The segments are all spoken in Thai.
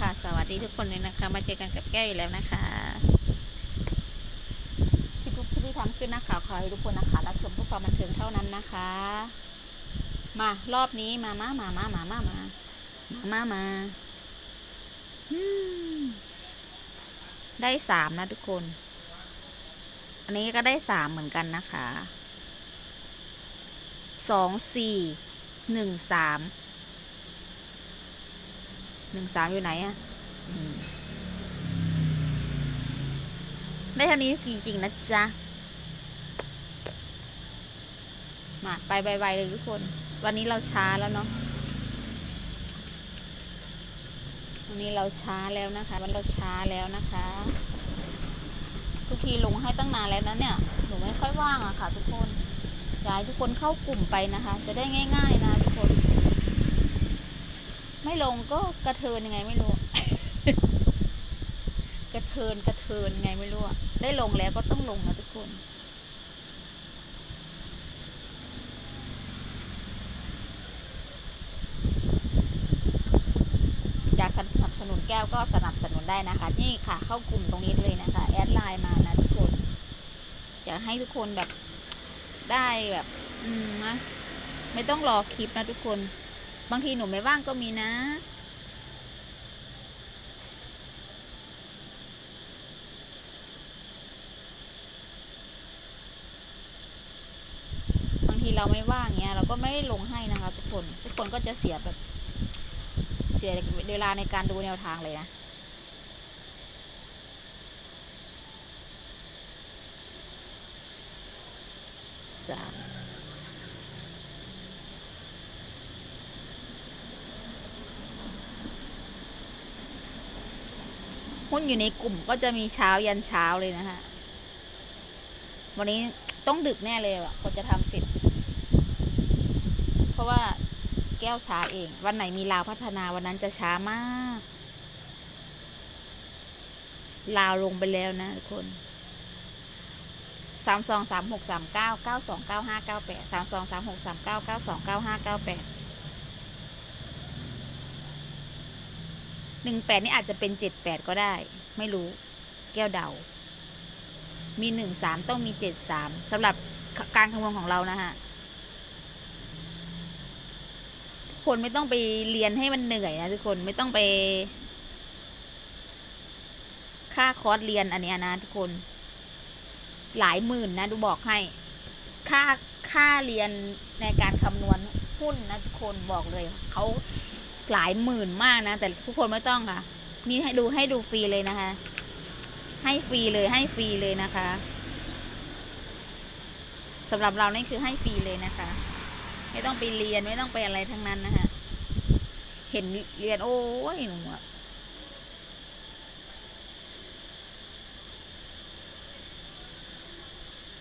ค่ะ สวัสดีทุกคนเลยนะคะ มาเจอกันกับแก้วอีกแล้วนะคะคลิปทุกที่ทำขึ้นนะคะขอให้ทุกคนนะคะ รับชมเพื่อความบันเทิงเท่านั้นนะคะ มารอบนี้มามามามามามามามามามาได้สามนะทุกคน อันนี้ก็ได้สามเหมือนกันนะคะสองสี่หนึ่งสาม หนึ่งสามอยู่ไหนอะอืมได้เท่านี้จริงๆนะจ๊ะ มาไปไวๆเลยทุกคน วันนี้เราช้าแล้วเนาะวันนี้เราช้าแล้วนะคะ วันเราช้าแล้วนะคะ ทุกทีลงให้ตั้งนานแล้วนะเนี่ยหนูไม่ค่อยว่างอะค่ะ ทุกคนอยากให้ทุกคนเข้ากลุ่มไปนะคะ จะได้ง่าย ๆ นะทุ ไม่ลงก็กระเทินยังไงไม่รู้ กระเทินกระเทินยังไงไม่รู้ได้ลงแล้วก็ต้องลงนะทุกคนอยากสนับสนุนแก้วก็สนับสนุนได้นะคะ นี่ค่ะเข้ากลุ่มตรงนี้เลยนะคะ แอดไลน์มานะทุกคนอยากให้ทุกคนแบบได้แบบ อืมนะไม่ต้องรอคลิปนะทุกคน บางทีหนูไม่ว่างก็มีนะ บางทีเราไม่ว่างเงี้ย เราก็ไม่ได้ลงให้นะคะ ทุกคนทุกคนก็จะเสียแบบ เสียเวลาในการดูแนวทางเลยนะสาม หุ้นอยู่ในกลุ่มก็จะมีเช้ายันเช้าเลยนะคะวันนี้ต้องดึกแน่เลยอะกว่าจะทำเสร็จ เพราะว่าแก้วช้าเอง วันไหนมีลาวพัฒนาวันนั้นจะช้ามาก ลาวลงไปแล้วนะทุกคนสามสองสามหกสามเก้าเก้าสองเก้าห้าเก้าแปดสามสองสามหกสามเก้าเก้าสองเก้าห้าเก้าแปด หนึ่งแปดนี่อาจจะเป็นเจ็ดแปดก็ได้ ไม่รู้ แก้วเดา มีหนึ่งสามต้องมีเจ็ดสามสำหรับการคำนวณของเรานะฮะคนไม่ต้องไปเรียนให้มันเหนื่อยนะทุกคนไม่ต้องไป ค่าคอร์สเรียนอันนี้นะทุกคน หลายหมื่นนะดูบอกให้ ค่าค่าเรียนในการคำนวณหุ้นนะทุกคนบอกเลยเขา หลายหมื่นมากนะ แต่ทุกคนไม่ต้องค่ะนี่ให้ดูให้ดูฟรีเลยนะคะ ให้ฟรีเลยให้ฟรีเลยนะคะสำหรับเรานี่คือให้ฟรีเลยนะคะ ไม่ต้องไปเรียนไม่ต้องไปอะไรทั้งนั้นนะคะ เห็นเรียนโอ้ยหนูอะ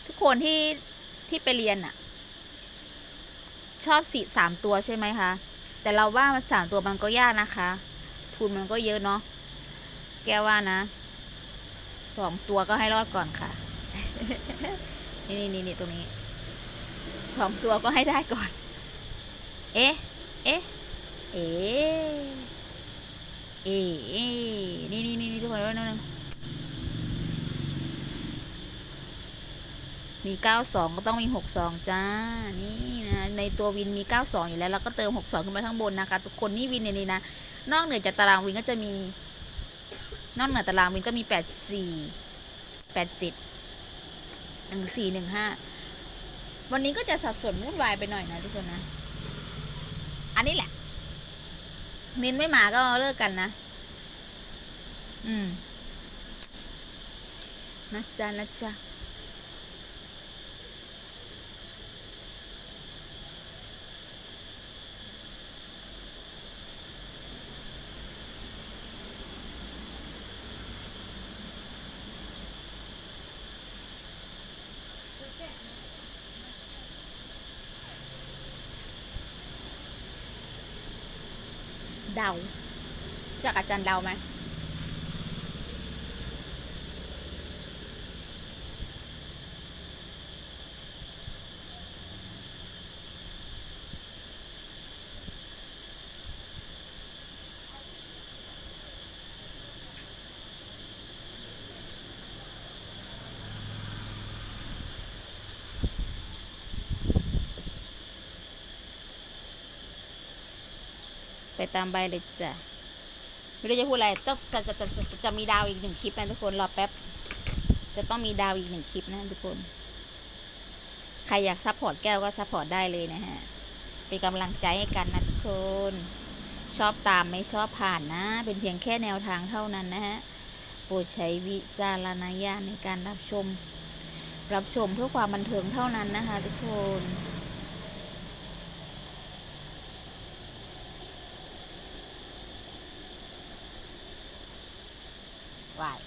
ทุกคนที่ที่ไปเรียนอะชอบสี่สามตัวใช่ไหมคะ แต่เราว่ามันสามตัวมันก็ยากนะคะ ทุนมันก็เยอะเนาะ แกว่านะ สองตัวก็ให้รอดก่อนค่ะ นี่นี่นี่นตรงนี้ สองตัวก็ให้ได้ก่อน เอ๊ะ เอ๊ะ เอ๊ะ เอ๊ะ นี่นี่นี่ทุกคนว่านึง มีเก้าสองก็ต้องมีหกสองจ้า นี่นะในตัววินมีเก้าสองอยู่แล้วเราก็เติมหกสองขึ้นไปข้างบนนะคะ ทุกคนนี่วินในนี้นะ นอกเหนือจากตารางวินก็จะมี นอกเหนือตารางวินก็มีแปดสี่แปดเจ็ดหนึ่งสี่หนึ่งห้าวันนี้ก็จะสับสนวุ่นวายไปหน่อยนะทุกคนนะ อันนี้แหละนินไม่มาก็เลิกกันนะ อืมนะจ๊ะนะจ๊ะ เดาจากอาจารย์เดาไหม ไปตามใบเลยจ้ะไม่รู้จะพูดอะไรต้องจะจะจะจะจะจะมีดาวอีกหนึ่งคลิปนะทุกคนรอแป๊บ จะต้องมีดาวอีกหนึ่งคลิปนะทุกคน ใครอยากซัพพอร์ตแก้วก็ซัพพอร์ตได้เลยนะฮะเป็นกำลังใจให้กันนะทุกคน ชอบตามไม่ชอบผ่านนะ เป็นเพียงแค่แนวทางเท่านั้นนะฮะโปรดใช้วิจารณญาณในการรับชม รับชมเพื่อความบันเทิงเท่านั้นนะคะ ทุกคน วาย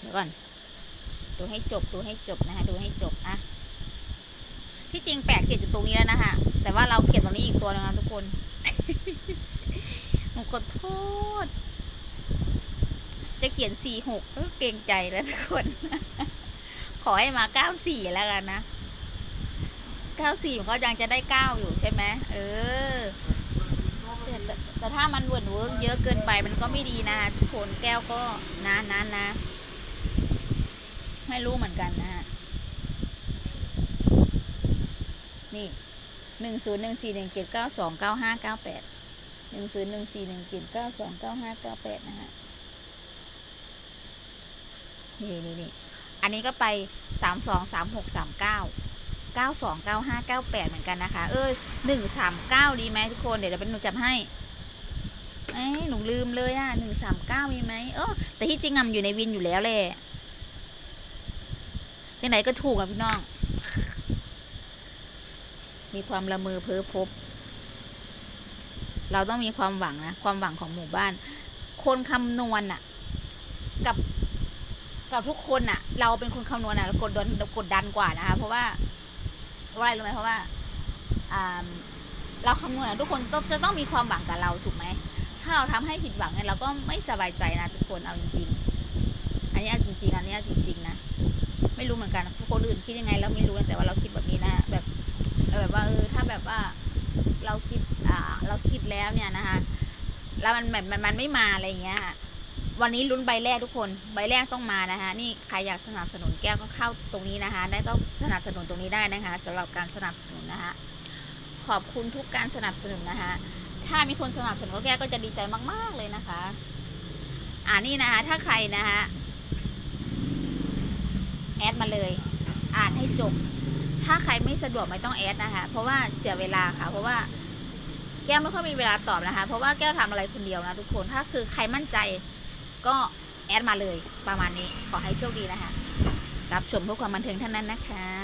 เดี๋ยวก่อน ดูให้จบ ดูให้จบนะคะ ดูให้จบอะที่จริงแปดเขียนอยู่ตรงนี้แล้วนะคะแต่ว่าเราเขียนตรงนี้อีกตัวหนึงนะทุกคนหนูขอโทษ จะเขียนสี่หกก็เกรงใจแล้วทุกคน ขอให้มาเก้าสี่แล้วกันนะเก้าสี่มันก็ยังจะได้เก้าอยู่ใช่ไหมเออแต่แต่ถ้ามันเวิร์นเวิร์กเยอะเกินไปมันก็ไม่ดีนะทุกคนแก้วก็นะนะนะไม่รู้เหมือนกันนะฮะนี่หนึ่งศูนย์หนึ่งสี่หนึ่งเจ็ดเก้าสองเก้าห้าเก้าแปดหนึ่งศูนย์หนึ่งสี่หนึ่งเจ็ดเก้าสองเก้าห้าเก้าแปดนะฮะนี่นี่นี่ อันนี้ก็ไปสามสองสามหกสามเก้าเก้าสองเก้าห้าเก้าแปดเหมือนกันนะคะ เออหนึ่งสามเก้าดีไหมทุกคนเดี๋ยวเดี๋ยวเป็นหนูจับให้เอ้หนูลืมเลยอะหนึ่งสามเก้ามีไหมเออแต่ที่จริงอะอยู่ในวินอยู่แล้วแหละจังไหนก็ถูกอะพี่น้อง มีความละเมอเพ้อพบ เราต้องมีความหวังนะ ความหวังของหมู่บ้าน คนคำนวณน่ะ กับทุกคนน่ะเราเป็นคนคำนวณน่ะเรากดดันกดดันกว่านะคะ เพราะว่าเพราะอะไรรู้ไหมเพราะว่าอ่าเราคำนวณทุกคนต้องจะต้องมีความหวังกับเราถูกไหมถ้าเราทำให้ผิดหวังเนี่ยเราก็ไม่สบายใจนะทุกคนเอาจริง ๆ อันนี้เอาจริง ๆ อันนี้เอาจริง ๆ นะ ไม่รู้เหมือนกันคนอื่นคิดยังไงเราไม่รู้แต่ว่าเราคิดแบบนี้นะ แบบแบบว่าเออถ้าแบบว่าเราคิดอ่าเราคิดแล้วเนี่ยนะคะแล้วมันแบบมันมันไม่มาอะไรอย่างเงี้ย วันนี้ลุ้นใบแรกทุกคน ใบแรกต้องมานะคะ นี่ใครอยากสนับสนุนแก้วก็เข้าตรงนี้นะคะ ได้ต้องสนับสนุนตรงนี้ได้นะคะสำหรับการสนับสนุนนะคะ ขอบคุณทุกการสนับสนุนนะคะ ถ้ามีคนสนับสนุนแก้วก็จะดีใจมาก ๆเลยนะคะ อ่านี่นะคะ ถ้าใครนะคะแอดมาเลย อ่านให้จบ ถ้าใครไม่สะดวกไม่ต้องแอดนะคะ เพราะว่าเสียเวลาค่ะ เพราะว่าแก้วไม่ค่อยมีเวลาตอบนะคะ เพราะว่าแก้วทำอะไรคนเดียวนะทุกคน ถ้าคือใครมั่นใจ ก็แอดมาเลยประมาณนี้ขอให้โชคดีนะคะ รับชมเพื่อความบันเทิงเท่านั้นนะคะ